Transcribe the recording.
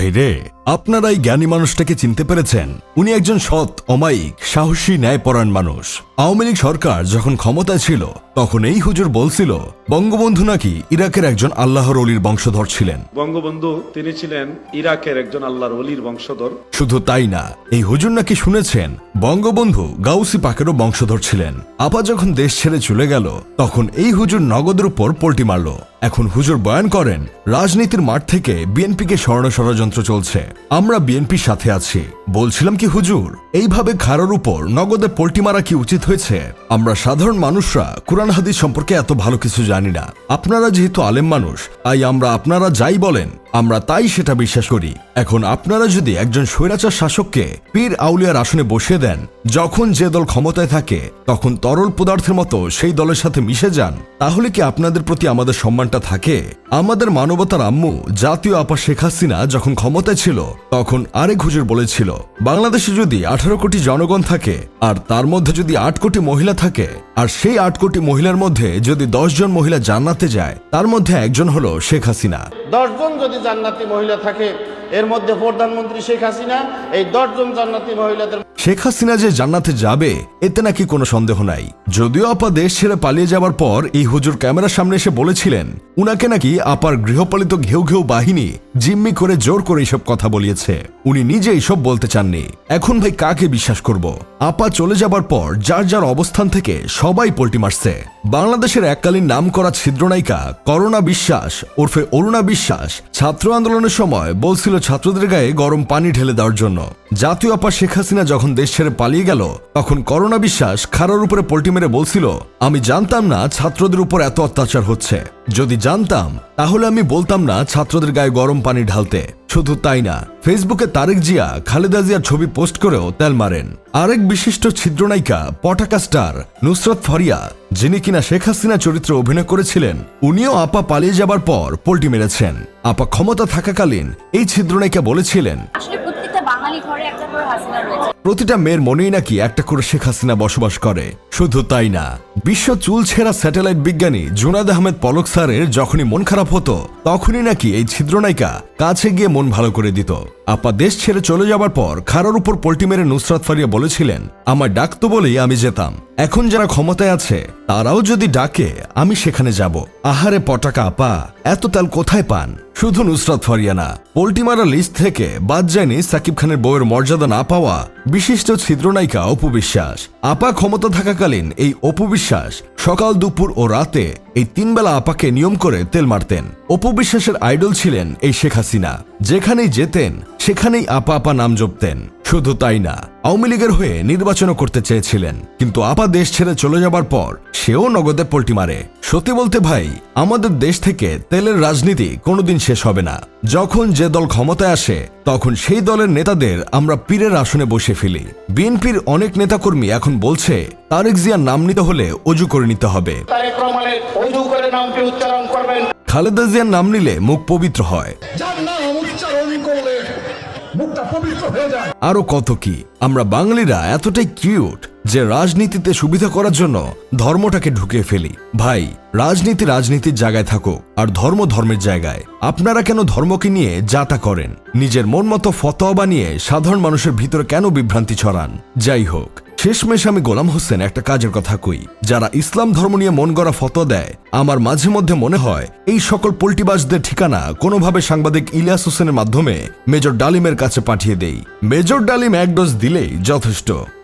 ভাই রে জ্ঞানী মানুষটাকে চিনতে পেরেছেন। উনি একজন সৎ, অমায়িক, সাহসী, ন্যায়পরায়ণ মানুষ। আওয়ামী লীগ সরকার যখন ক্ষমতায় ছিল তখন এই হুজুর বলছিল বঙ্গবন্ধু নাকি ইরাকের একজন আল্লাহর অলির বংশধর ছিলেন? বঙ্গবন্ধু তিনি ছিলেন ইরাকের একজন আল্লাহর অলির বংশধর। শুধু তাই না এই হুজুর নাকি শুনেছেন বঙ্গবন্ধু গাউসি পাকেরও বংশধর ছিলেন। আপা যখন দেশ ছেড়ে চলে গেল তখন এই হুজুর নগদের উপর পল্টি মারল। এখন হুজুর বয়ান করেন রাজনীতির মাঠ থেকে বিএনপিকে স্মরণ ষড়যন্ত্র চলছে আমরা বিএনপির সাথে আছি। বলছিলাম কি হুজুর এইভাবে খাড়ার উপর নগদে পল্টি মারা কি উচিত হয়েছে? আমরা সাধারণ মানুষরা কোরআন হাদিস সম্পর্কে এত ভালো কিছু জানি না। আপনারা যেহেতু আলেম মানুষ, তাই আমরা আপনারা যাই বলেন আমরা তাই সেটা বিশ্বাস করি। এখন আপনারা যদি একজন স্বৈরাচার শাসককে পীর আউলিয়ার আসনে বসিয়ে দেন, যখন যে দল ক্ষমতায় থাকে, তখন তরল পদার্থের মতো সেই দলের সাথে মিশে যান, তাহলে কি আপনাদের প্রতি আমাদের সম্মানটা থাকে? আমাদের মানবতার আম্মু জাতীয় আপা শেখ হাসিনা যখন ক্ষমতায় ছিল, তখন আরেক হুজুর বলেছিল, বাংলাদেশে যদি আঠারো কোটি জনগণ থাকে, আর তার মধ্যে যদি আট কোটি মহিলা থাকে, আর সেই আট কোটি মহিলার মধ্যে যদি দশ জন মহিলা জান্নাতে যায়, তার মধ্যে একজন হলো শেখ হাসিনা। দশজন যদি জান্নাতি মহিলা থাকে, এর মধ্যে প্রধানমন্ত্রী শেখ হাসিনা, এই দশজন জান্নাতি মহিলাদের শেখ হাসিনা যে জান্নাতে যাবে, এতে নাকি কোনো সন্দেহ নাই। যদিও আপা দেশ ছেড়ে পালিয়ে যাবার পর এই হুজুর ক্যামেরার সামনে এসে বলেছিলেন, উনাকে নাকি আপার গৃহপালিত ঘেউ ঘেউ বাহিনী জিম্মি করে জোর করে এইসব কথা বলিয়েছে। উনি নিজে এইসব বলতে চাননি। এখন ভাই কাকে বিশ্বাস করব? আপা চলে যাবার পর যার যার অবস্থান থেকে সবাই পল্টি মারছে। বাংলাদেশের এককালীন নাম করা ছিদ্রনায়িকা করোনা বিশ্বাস ওরফে অরুণা বিশ্বাস ছাত্র আন্দোলনের সময় বলছিল ছাত্রদের গায়ে গরম পানি ঢেলে দেওয়ার জন্য। জাতীয় আপা শেখ হাসিনা যখন দেশ ছেড়ে পালিয়ে গেল, তখন করোনা বিশ্বাস খারার উপরে পল্টি মেরে বলছিল, আমি জানতাম না ছাত্রদের উপর এত অত্যাচার হচ্ছে। যদি জানতাম, তাহলে আমি বলতাম না ছাত্রদের গায়ে গরম পানি ঢালতে। শুধু তাই না ফেসবুকে তারেক জিয়া, খালেদা জিয়ার ছবি পোস্ট করেও তেল মারেন। আরেক বিশিষ্ট ছিদ্রনায়িকা পটাকা স্টার, নুসরত ফরিয়া, যিনি কিনা শেখ হাসিনা চরিত্রে অভিনয় করেছিলেন, উনিও আপা পালিয়ে যাবার পর পোল্টি মেরেছেন। আপা ক্ষমতা থাকাকালীন এই ছিদ্রনায়িকা বলেছিলেন প্রতিটা মেয়ের মনেই নাকি একটা করে শেখ হাসিনা বসবাস করে। শুধু তাই না, বিশ্ব চুল ছেঁড়া স্যাটেলাইট বিজ্ঞানী জুনাদ আহমেদ পলক স্যারের যখনই মন খারাপ হতো, তখনই নাকি এই ছিদ্রনায়িকা কাছে গিয়ে মন ভালো করে দিত। আপা দেশ ছেড়ে চলে যাবার পর খারার উপর পল্টি মেরে নুসরাত ফারিয়া বলেছিলেন, আমার ডাকতো বলেই আমি যেতাম। এখন যারা ক্ষমতায় আছে, তারাও যদি ডাকে, আমি সেখানে যাব। আহারে পটাকা আপা, এত তাল কোথায় পান? শুধু নুসরাত ফারিয়ানা পোল্টিমারা পোল্টি মারা লিস্ট থেকে বাদ যায়নি সাকিব খানের বউয়ের মর্যাদা না পাওয়া বিশিষ্ট ছিদ্রনায়িকা অপবিশ্বাস আপা ক্ষমতা থাকাকালীন এই অপবিশ্বাস সকাল, দুপুর ও রাতে এই তিনবেলা আপাকে নিয়ম করে তেল মারতেন। অপবিশ্বাসের আইডল ছিলেন এই শেখ হাসিনা, যেখানেই যেতেন সেখানেই আপা আপা নাম জপতেন। শুধু তাই না আওয়ামী লীগের হয়ে নির্বাচনও করতে চেয়েছিলেন। কিন্তু আপা দেশ ছেড়ে চলে যাবার পর সেও নগদে পল্টি মারে। সত্যি বলতে ভাই আমাদের দেশ থেকে তেলের রাজনীতি কোনোদিন শেষ হবে না। যখন যে দল ক্ষমতায় আসে তখন সেই দলের নেতাদের আমরা পীরের আসনে বসে ফেলি। বিএনপির অনেক নেতাকর্মী এখন বলছে তারেক জিয়ার নাম নিতে হলে অজু করে নিতে হবে। খালেদা জিয়ার নাম নিলে মুখ পবিত্র হয়। উচ্চারণ করলে আরও কত কি? আমরা বাঙালিরা এতটাই কিউট যে রাজনীতিতে সুবিধা করার জন্য ধর্মটাকে ঢুকিয়ে ফেলি। ভাই, রাজনীতি রাজনীতির জায়গায় থাকো, আর ধর্ম ধর্মের জায়গায়। আপনারা কেন ধর্মকে নিয়ে যাতা করেন? নিজের মন মতো ফতোয়া বানিয়ে সাধারণ মানুষের ভিতরে কেন বিভ্রান্তি ছড়ান? যাই হোক শেষমেশ আমি গোলাম হোসেন একটা কাজের কথা কই, যারা ইসলাম ধর্ম নিয়ে মন গড়া ফতো দেয়। আমার মাঝে মধ্যে মনে হয়, এই সকল পোল্টিবাজদের ঠিকানা কোনোভাবে সাংবাদিক ইলিয়াস হোসেনের মাধ্যমে মেজর ডালিমের কাছে পাঠিয়ে দেই। মেজর ডালিম এক ডোজ দিলেই যথেষ্ট।